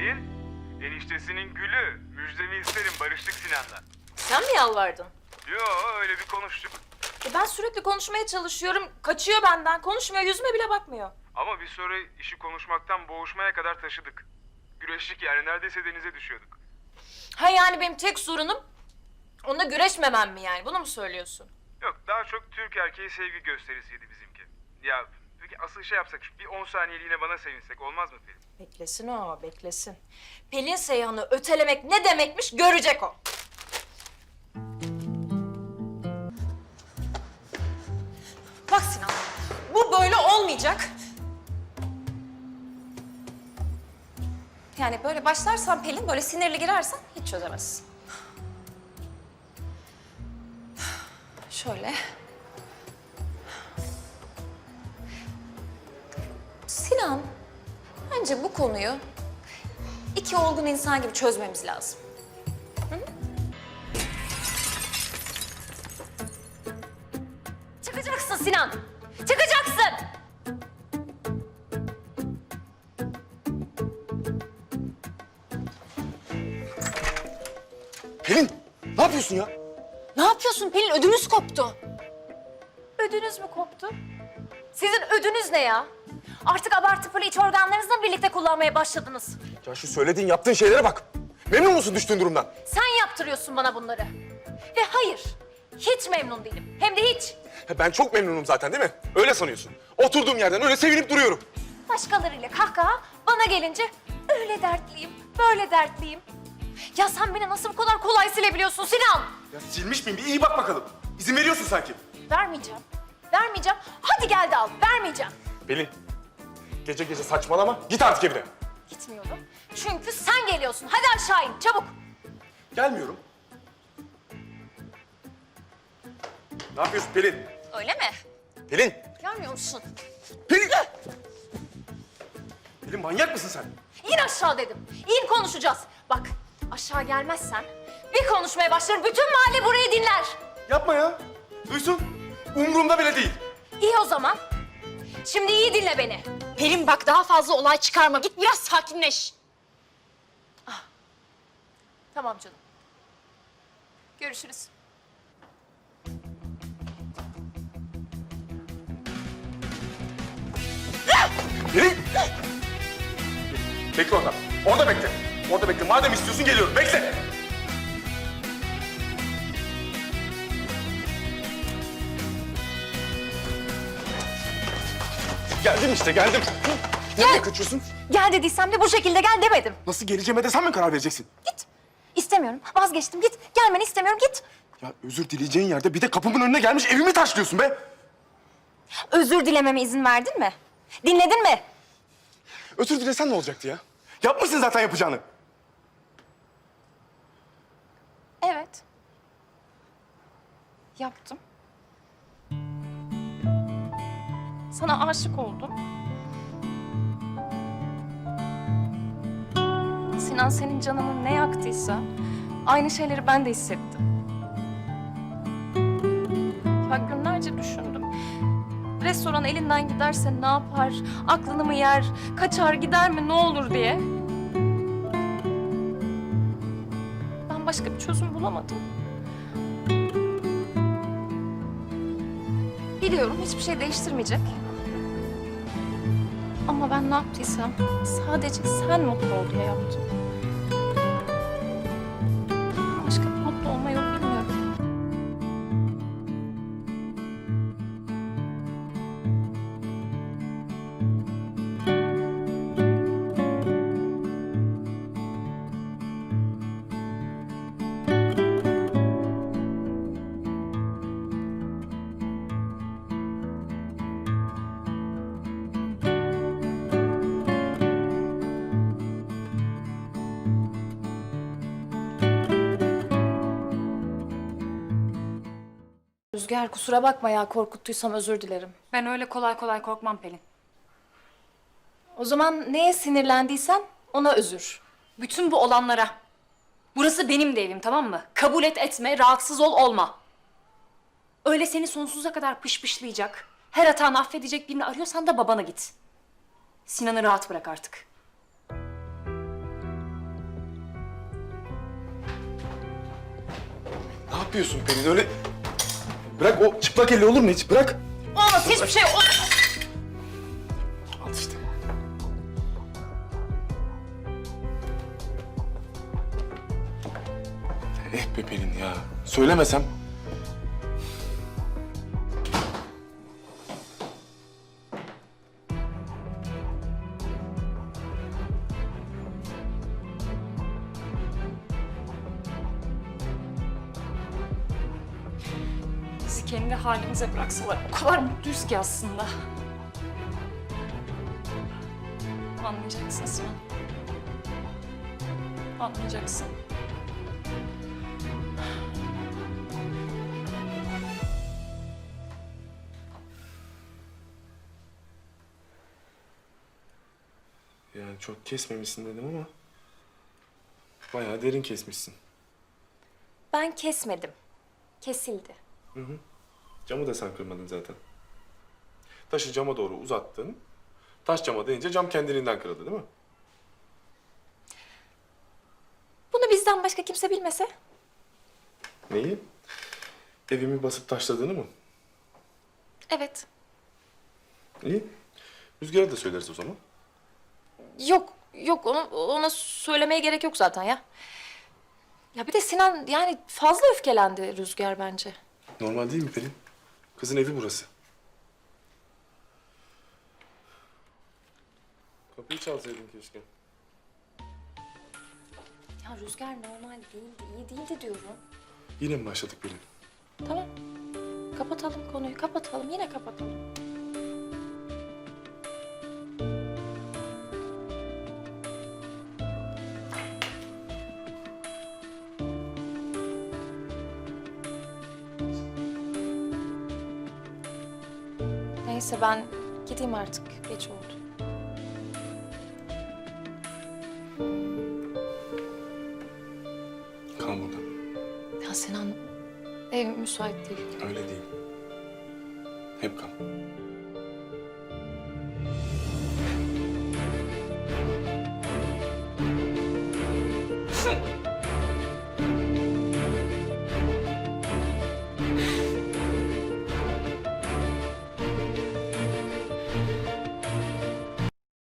Pelin, eniştesinin gülü. Müjdemi isterim barıştık Sinan'la. Sen mi yalvardın? Yo öyle bir konuştuk. E ben sürekli konuşmaya çalışıyorum. Kaçıyor benden. Konuşmuyor. Yüzüme bile bakmıyor. Ama bir sonra işi konuşmaktan boğuşmaya kadar taşıdık. Güreşlik yani neredeyse denize düşüyorduk. Ha yani benim tek sorunum onunla güreşmemem mi yani? Bunu mu söylüyorsun? Yok daha çok Türk erkeği sevgi gösterisiydi bizimki. Ya peki asıl şey yapsak bir 10 saniyeliğine bana sevinsek olmaz mı Pelin? Beklesin o, beklesin. Pelin Seyhan'ı ötelemek ne demekmiş görecek o. Bak Sinan, bu böyle olmayacak. Yani böyle başlarsan Pelin, böyle sinirli girersen hiç çözemezsin. Şöyle. Sinan, bence bu konuyu iki olgun insan gibi çözmemiz lazım. Hı? Çıkacaksın Sinan. Çıkacaksın. Pelin ne yapıyorsun ya? Ne yapıyorsun Pelin? Ödümüz koptu. Ödünüz mü koptu? Sizin ödünüz ne ya? Artık abartılı iç organlarınızla birlikte kullanmaya başladınız. Ya şu söylediğin yaptığın şeylere bak. Memnun musun düştüğün durumdan? Sen yaptırıyorsun bana bunları. Ve hayır, hiç memnun değilim. Hem de hiç. Ha, Ben çok memnunum zaten değil mi? Öyle sanıyorsun. Oturduğum yerden öyle sevinip duruyorum. Başkalarıyla kahkaha, bana gelince öyle dertliyim, böyle dertliyim. Ya sen beni nasıl bu kadar kolay silebiliyorsun Sinan? Ya silmiş miyim? Bir iyi bak bakalım. İzin veriyorsun sanki. Vermeyeceğim, vermeyeceğim. Hadi gel de al, vermeyeceğim. Pelin, gece gece saçmalama. Git artık evine. Gitmiyorum. Çünkü sen geliyorsun. Hadi aşağı in, çabuk. Gelmiyorum. Ne yapıyorsun Pelin? Öyle mi? Pelin! Gelmiyor musun? Pelin! Pelin manyak mısın sen? İn aşağı dedim. İn konuşacağız. Bak, aşağı gelmezsen bir konuşmaya başlarım. Bütün mahalle burayı dinler. Yapma ya. Duysun. Umurumda bile değil. İyi o zaman. Şimdi iyi dinle beni. Pelin bak daha fazla olay çıkarma. Git biraz sakinleş. Tamam canım. Görüşürüz. Pelin! Bekle orada. Orada bekle. Orada bekle. Madem istiyorsun geliyorum. Bekle. Geldim işte geldim. Nereye kaçıyorsun? Gel dediysem de bu şekilde gel demedim. Nasıl geleceğime de sen mi karar vereceksin? Git. İstemiyorum. Vazgeçtim. Git. Gelmeni istemiyorum. Git. Ya özür dileyeceğin yerde bir de kapımın önüne gelmiş evimi taşlıyorsun be. Özür dilememe izin verdin mi? Dinledin mi? Özür dilesen ne olacaktı ya? Yapmışsın zaten yapacağını. Evet. Yaptım. Sana aşık oldum. Sinan senin canını ne yaktıysa aynı şeyleri ben de hissettim. Ya günlerce düşündüm. Restoran elinden giderse ne yapar, aklını mı yer, kaçar gider mi ne olur diye. Ben başka bir çözüm bulamadım. Biliyorum hiçbir şey değiştirmeyecek. Ama ben ne yaptıysam sadece sen mutlu ol diye yaptım. Rüzgar kusura bakma ya korkuttuysam özür dilerim. Ben öyle kolay kolay korkmam Pelin. O zaman neye sinirlendiysen ona özür. Bütün bu olanlara. Burası benim de evim tamam mı? Kabul et etme, rahatsız ol olma. Öyle seni sonsuza kadar pışpışlayacak, her hatanı affedecek birini arıyorsan da babana git. Sinan'ı rahat bırak artık. Ne yapıyorsun Pelin öyle Bırak o çıplak elle olur mu hiç? Bırak. Olmaz hiçbir şey olmaz. Al işte. Eh be Pelin ya. Söylemesem. Kendi halimize bıraksalar o kadar mutluyuz ki aslında. Anlayacaksın Sinan. Anlayacaksın. Yani çok kesmemişsin dedim ama... Bayağı derin kesmişsin. Ben kesmedim. Kesildi. Camı da sen kırmadın zaten. Taşı cama doğru uzattın. Taş cama değince cam kendiliğinden kırıldı değil mi? Bunu bizden başka kimse bilmese. Neyi? Evimi basıp taşladığını mı? Evet. İyi. Rüzgar'a da söyleriz o zaman. Yok, yok onu, ona söylemeye gerek yok zaten ya. Ya bir de Sinan yani fazla öfkelendi Rüzgar bence. Normal değil mi Pelin? Kızın evi burası. Kapıyı çalsaydın keşke. Ya Rüzgar normal değildi, iyi değildi diyorum. Yine mi başladık Pelin? Tamam. Kapatalım konuyu, kapatalım. Yine kapatalım. Neyse ben gideyim artık. Geç oldu. Kal burada. Ya Sinan ev müsait değil. Öyle değil. Hep kal.